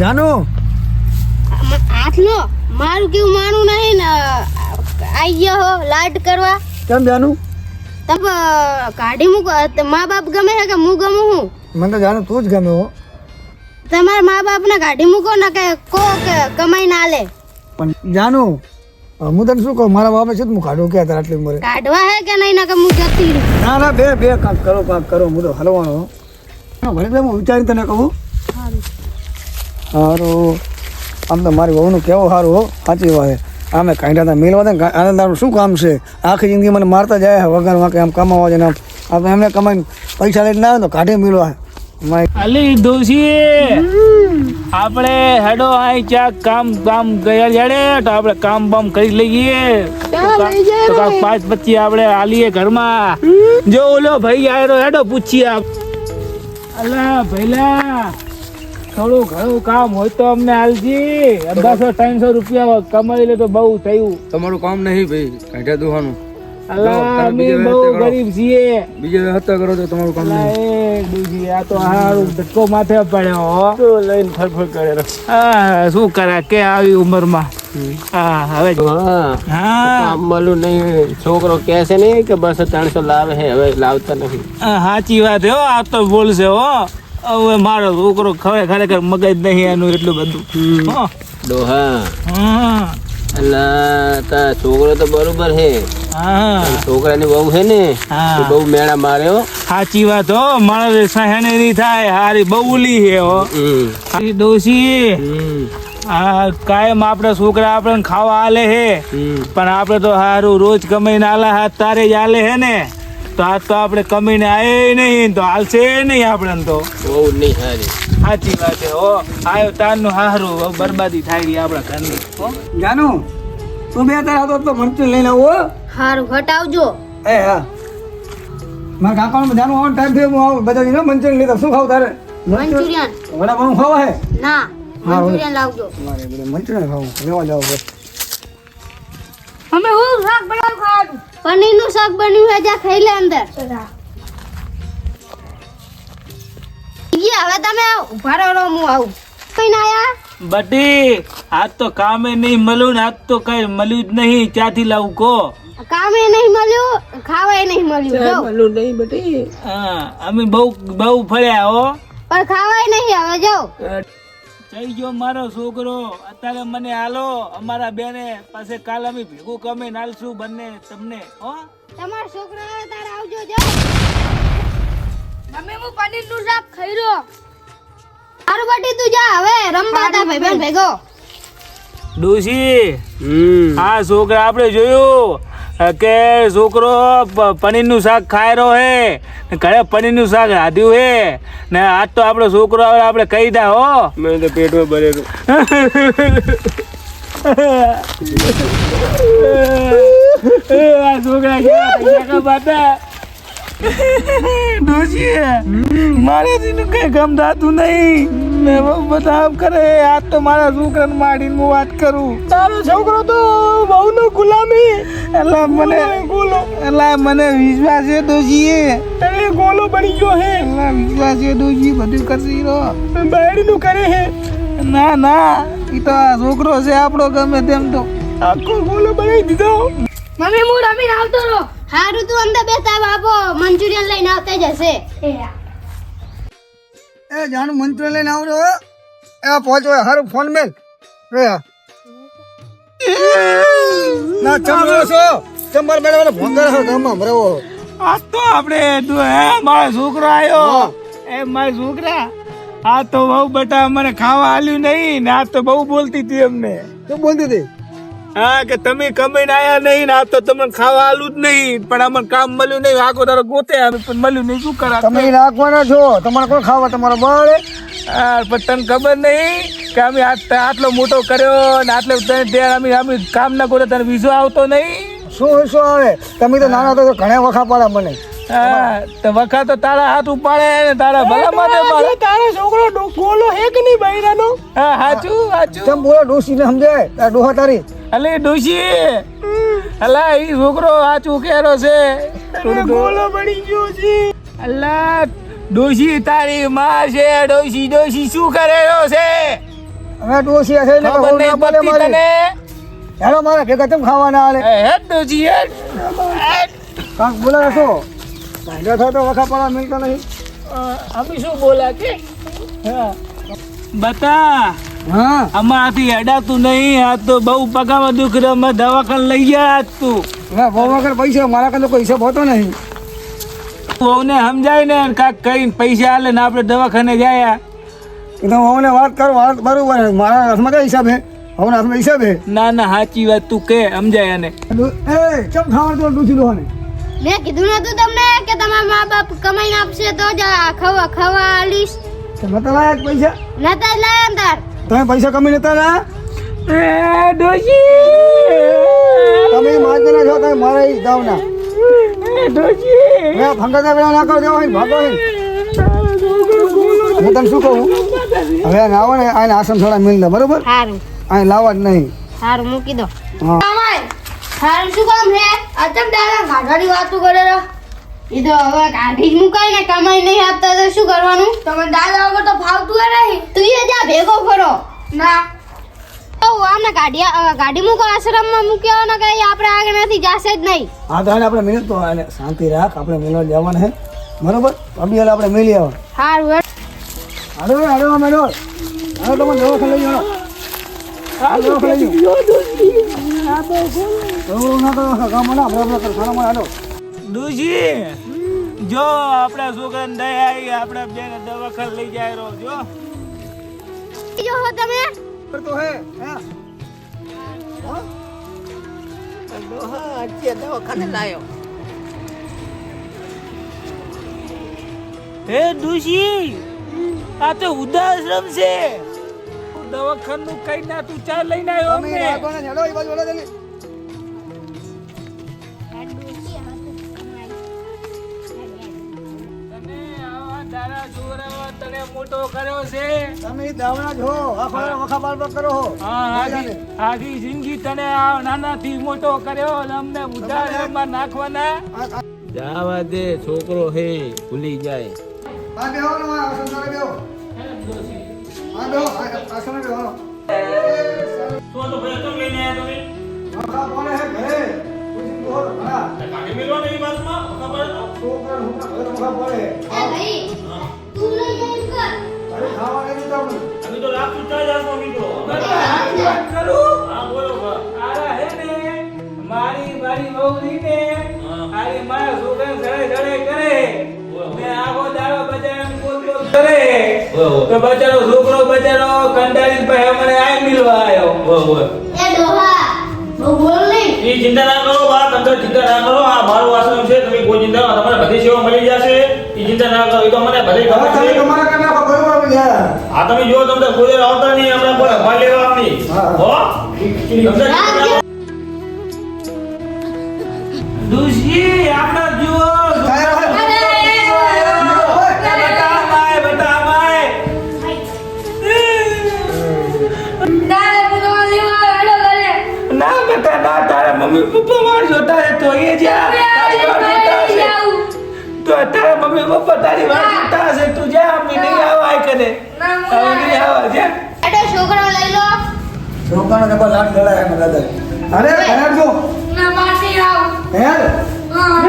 જાનુ. આટલો મારું કેવું માનું નહીં ને આઈ ગયો હો લાડ કરવા. કેમ જાનુ? તબ કાઢી મૂકો. મા બાપ ગમે છે કે હું ગમું હું? મને તો જાનુ તું જ ગમે હો. તમારા મા બાપને કાઢી મૂકો ને કે કો કમાઈ ના લે. પણ જાનુ હું તને શું કહું? મારા બાપે છે હું કાઢું કે તારે આટલી ઉંમરે? કાઢવા હે કે નહીં? ના કે હું જતી રહું. ના ના બે બે કામ કરો કામ કરો. હું તો હલવાનો. ભલે હું વિચારીને તને કહું. સારું. આમ તો મારી વહુનું કેવું સારું હો. સાચી વાત આમે કાંઈટા હતા મેલવા દે આનંદ શું કામ છે? આખી જિંદગી મને મારતા જાય છે વગર વાંકે આમ કમાવા જાય ને આમ આપણે એમને કમાઈને પૈસા લઈને ના આવે તો કાઢી મેળવા મારી અલી દોશી આપણે હેડો આઈ ચા કામ કામ ગયા જડે તો આપણે કામ બામ કરી લઈએ તો પાંચ પચી આપણે આલીએ ઘરમાં. જો ઓલો ભાઈ આયરો હેડો પૂછીએ આપ. અલા ભઈલા થોડું ઘણું કામ હોય તો અમને હાલજી બસો ત્રણસો રૂપિયા કમાઈ લે તો બહુ થયું. તમારું કામ નહીં ભાઈ કાઢ્યા દુહાનું. અલા તમે અમે બીજી બહુ વ્યવસ્થા કરો. ગરીબ છીએ. બીજા હત્યા કરો તો તમારું કામ અલા નહીં. એ ડૂજી, આ તો હારું ધક્કો માથે પડ્યો હો. શું કરે હા શું કરે? કે આવી ઉંમરમાં હા હા. નહીં. છોકરો કહે છે નહીં કે બસ ત્રણસો લાવે હવે લાવતા નથી. સાચી વાત હે હો આ તો બોલશે હો. હવે મારો છોકરો ખરે ખરેખર મગજ નહીં એનું એટલું બધું. ડોહા. અલા તા છોકરો તો બરોબર હા. છોકરાની બહુ છે ને હા. બહુ મેળા મારે સાચી વાત હો માણસ સહેને નહીં થાય હારી બહુલી હે હો. દોશી આ કાયમ આપણા છોકરા આપણે ખાવા આલે હે. પણ આપણે તો હારું રોજ કમાઈને આલા હાથ તારે જ આલે હે ને. તો આ તો આપણે કમીને આવે નહીં તો હાલશે નહીં આપણે તો. બહુ નહીં સારી સાચી વાત છે હો. આયો તારનું હારું બરબાદી થાય રહી આપણા ઘરની. જાનું જાનુ તું બે તારા તો મરચું લઈને આવો હારું હટાવજો. એ હા. મારા કાકાનો જાનુ આવવાનો ટાઈમ થયો હું આવું બધા ને મંચુરિયન લીધા શું ખાવ તારે? મંચુરિયન. વડાપાઉં ખાવા હે? ના હા, મંચુરિયન લાવજો. મારે બધે મંચુરિયન ખાવું લેવા જાવ બસ અમે હું શાક બનાવ પનીરનું શાક બન્યું છે જા ખાઈ લે અંદર. હવે તમે ઊભા રહો હું આવું. કઈ ના આયા? બટી આજ તો કામે નહીં મળ્યું ને આજ તો કઈ મળ્યું જ નહીં ક્યાંથી લાવું કો કામે નહીં મળ્યું ખાવાય નહીં મળ્યું મળ્યું નહીં બટી? હા અમે બહુ બહુ ફર્યા હો. પણ ખાવાય નહીં હવે જાઓ જઈ ગયો મારો છોકરો. અત્યારે મને હાલો અમારા બેને પાસે કાલ અમે ભેગું કમે નાલશું બંને તમને હો? તમારો છોકરો આવે તારે આવજો જો. તમે હું પનીરનું શાક ખાઈ રહ્યો હારું બટી તું જા હવે. રમવા તા ભાઈ ભેગો. ડોશી આ છોકરા આપણે જોયું. કે છોકરો પનીરનું શાક ખાઈ રહ્યો હે. ને ઘરે પનીરનું શાક રાધ્યું હે. ને આજ તો આપણો છોકરો આવે આપણે કહી દા હો. મેં તો પેટમાં ભરેલું. આ છોકરા કેવા થઈ ડોશી મારાથી કઈ ગમ થતું નહીં. ને બહુ બધા કરે આજ તો મારા છોકરાને માડીને હું વાત કરું. તારો છોકરો તો બહુ નો ગુલામી. એલા મને એલા મને વિશ્વાસ છે એ ગોલો બની ગયો હે. એટલે વિશ્વાસ છે દોશી બધું કરશી રો બહેરીનું કરે હે. ના ના ઈ તો આ છોકરો છે આપણો ગમે તેમ તો. આખો ગોલો બનાવી દીધો. મમ્મી હું રમીને આવતો રહો. હારું તું અંદર બેસા બાપો મંચુરિયન લઈને આવતા જશે. એ જાનુ મંત્ર લઈને આવજો. એ પહોંચો હારું ફોન મેલ. રે ના ચમરો છો. ચંબર મેળવાનો ફોન કરે છે ગામમાં ભરાવો આ તો આપણે હે મારો છોકરો આવ્યો એ મારા છોકરા આ તો બહુ બટા મને ખાવા આલ્યું નહીં ને આ તો બહુ બોલતી હતી અમને. શું બોલતી હતી? હા કે તમે કમાઈને આયા નહીં ને આ તો તમને ખાવા આલું જ નહીં. પણ અમને કામ મળ્યું નહીં. આખો તારો ગોતે આવે પણ મળ્યું નહીં. શું કરા તમે રાખવાના છો. તમારે કોણ ખાવા? તમારો બળ હા પણ તને ખબર નહીં કે અમે આટલો મોટો કર્યો ને આટલે તને અમે અમે કામ ના કરે તને વિઝો આવતો નહીં? શું શું આવે? તમે તો નાના તો ઘણા વખા પડે મને. હા તો તારા હાથ ઉપાડે ને તારા ભલા માટે પાડે તારો છોકરો ગોલો હે કે નહીં બૈરાનો. હા હાચું હાચું. તમ બોલો ડોસી ને સમજાય? આ ડોહા તારી. અલે ડોસી અલા ઈ છોકરો હાચું કેરો છે. ગોલો બની ગયો છે. અલા ડોસી તારી માં છે. ડોસી ડોસી શું કરેલો છે? હવે ડોસી છે ને ખબર બહુ ના બોલે પડતી મારી. હેલો મારા ભેગા તમ ખાવાના આલે હે હેડ ડોશી હેડ. કાંક બોલાવે છો કાંઈ થતો વખા પડવા મિલતો નહીં. અમે શું બોલા કે? હા. બતા હા. અમારાથી અડાતું નહીં આ તો બહુ પગામાં દુખ અમે દવાખાને લઈ ગયા આજ તું. ના બહુ વગર પૈસા મારા કાંઈ કોઈ હિસાબ હોતો નહીં. વહુને સમજાય ને કાંક કરીને પૈસા આલે ને આપણે દવાખાને જાય એ તો હું વાત કરું વાત બરોબર મારા હાથમાં કઈ હિસાબ હે હવે હાથમાં હિસાબ હે ના ના સાચી વાત તું કે સમજાય એને એ ચમ ખાવાનું તો ડૂસી દો ને મેં કીધું નતું તમને કે તમારા મા બાપ કમાઈને આપશે તો જ આ ખવા ખવા આલીશ. તો લાયા પૈસા. નતા લાયા અંદર તાર. તમે પૈસા કમી નતા ના એ ડોશી! તમે માજના છો તમે મારા ઈ દાવના. એ ડોશી! મેં ફંગતા પેલા ના કરો દેવા હોય ભાગો હે હું તને શું કહું? હવે આવો ને આને આસન થોડા મિલ દે બરોબર? હારું. અહીં લાવવા જ નહીં. સારું મૂકી દો. હા. હારું શું કામ રે અચમ દાદા ગાઢાની વાતો કરે રહ્યા એ તો હવે કાઢી જ મુકાય ને કમાઈ નહીં આપતા તો શું કરવાનું? તમે દાદા વગર તો ફાવતું હે નહીં. તું એ જા ભેગો ફરો. ના. તો આમને ગાડી ગાડી મૂકો આશ્રમમાં મૂક્યો ને કઈ આપણે આગળ નથી જાશે જ નહીં. હા તો આપણે મિલ તો આને શાંતિ રાખ આપણે મિલવા જવાનું હે. બરોબર? અભી હાલ આપણે મિલી આવો હારું હેડ. હાલો હાલો મેડો હાલો તમે દવાખાને લઈ જાઓ. દવાખાને ડોશી જો આપણા સુગંધ દયા આવી આપણે બેને દવાખાને લઈ જાય રો જો. જો હો તમે. તો હે હે. હે ડોશી આ તો ઉદાશ્રમ છે. દવાખાનું કઈ ના તું ચા લઈને આવ્યો અમે અમને. રાખો હેલો એ બાજુ હેલો જલ્દી તને આવા તારા છોકરાઓ તને મોટો કર્યો છે. તમે દાવણા છો આ વખા બાર બાર કરો હો. હા આખી આખી જિંદગી તને આ નાનાથી મોટો કર્યો અને અમને ઉદાહરણમાં નાખવાના. જાવા દે છોકરો હે ભૂલી જાય. આ બેહો ને આ સંસારે બેહો. આ બેહો આસને બેહો વખા બોલે હે. ઘરે પૂછી દો હા છોકરા હું ઘરે વખા બોલે એ ભાઈ તું લઈ જઈશ કર. અરે ખાવા નહીં દીધા હું. વાત કરું આરા હે ને મારી મારી વહુ આરી મારા છોકરા સળે સળે કરે મેં આખો દાડો બોલ કરે. તો બચારો છોકરો બચારો કંટાળી પાસે મને આ મિલવા આવ્યો એ ડોહા બહુ બોલ નહીં એ ચિંતા ના કરો બા તમે ચિંતા ના કરો. આ મારું વાસણ છે તમે કોઈ ચિંતા ના તમારે બધી સેવા મળી જશે. એ ચિંતા ના કરો. એ તો મને ભલે ખબર છે. તમારા કરતા બરોબર આવી ગયા આ તમે જો તમને કોઈ આવતા નહીં. હમણાં પર ભાઈ લેવા નહીં હો? દુજી આપણા જુઓ. આવા જા એડો છોકરો લઈ લો. છોકરાને ને લાખ લડાય એમ દાદા. અરે હેર જો. ના માસી આવ. હેર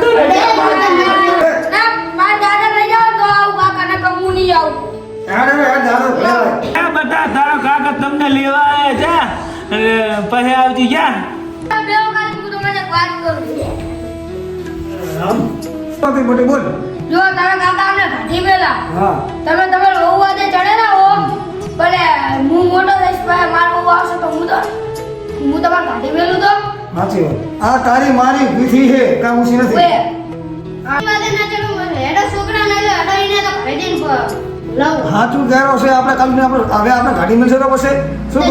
તો ના દાદા લઈ જાઓ તો આવું કાકાને કમું નહીં આવું. હવે હેર દાદા આ બધા તારા કાકા તમને લેવા જા પછી આવતી જા બે વખત હું તમને વાત કરું. મોટી બોલ. જો તારા કાકા અમને ઘાટી મેલા. હા. તમે તમારા વહુ વાદે ચડેલા હો. ભલે હું મોટો થઈશ ભાઈ મારો બહુ આવશે તો હું તો હું તમારા ઘાટી મેલું તો. સાચી વાત. આ તારી મારી વિધિ છે કામ ઉસી નથી. સાચું કહેરો છે આપણે આપણે હવે આપણે ગાડી મળશે તો પછી? શું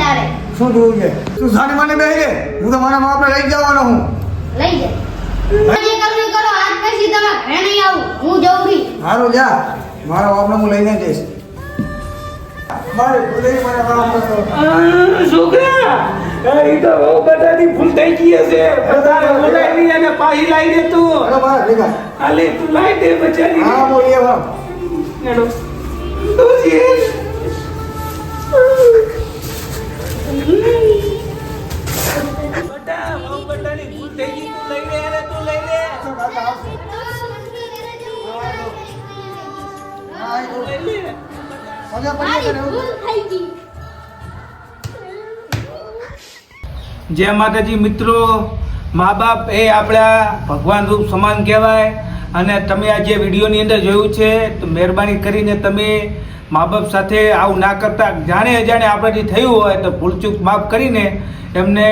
તારે. શું જોવું છે? તું સાડી માની રે. હું તો મારા મા બાપને લઈ જવાનો હું. લઈ જાય કરો આજ પછી તમે ઘરે નહીં આવું. હું જઉં રહી સારું જા. મારા બાપને હું લઈને જઈશ. છોકરા એ તો બહુ લઈ લે તું લઈ લે. હા તું. લઈ લે. જય માતાજી મિત્રો મા બાપ એ આપણા ભગવાન રૂપ સમાન કહેવાય અને તમે આ જે વિડીયોની અંદર જોયું છે તો મહેરબાની કરીને તમે મા બાપ સાથે આવું ના કરતા જાણે અજાણે આપણાથી થયું હોય તો ભૂલચૂક માફ કરીને એમને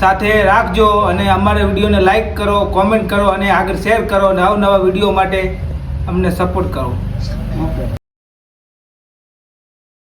સાથે રાખજો અને અમારા વિડીયોને લાઇક કરો કોમેન્ટ કરો અને આગળ શેર કરો અને અવનવા વીડિયો માટે અમને સપોર્ટ કરો. ઓકે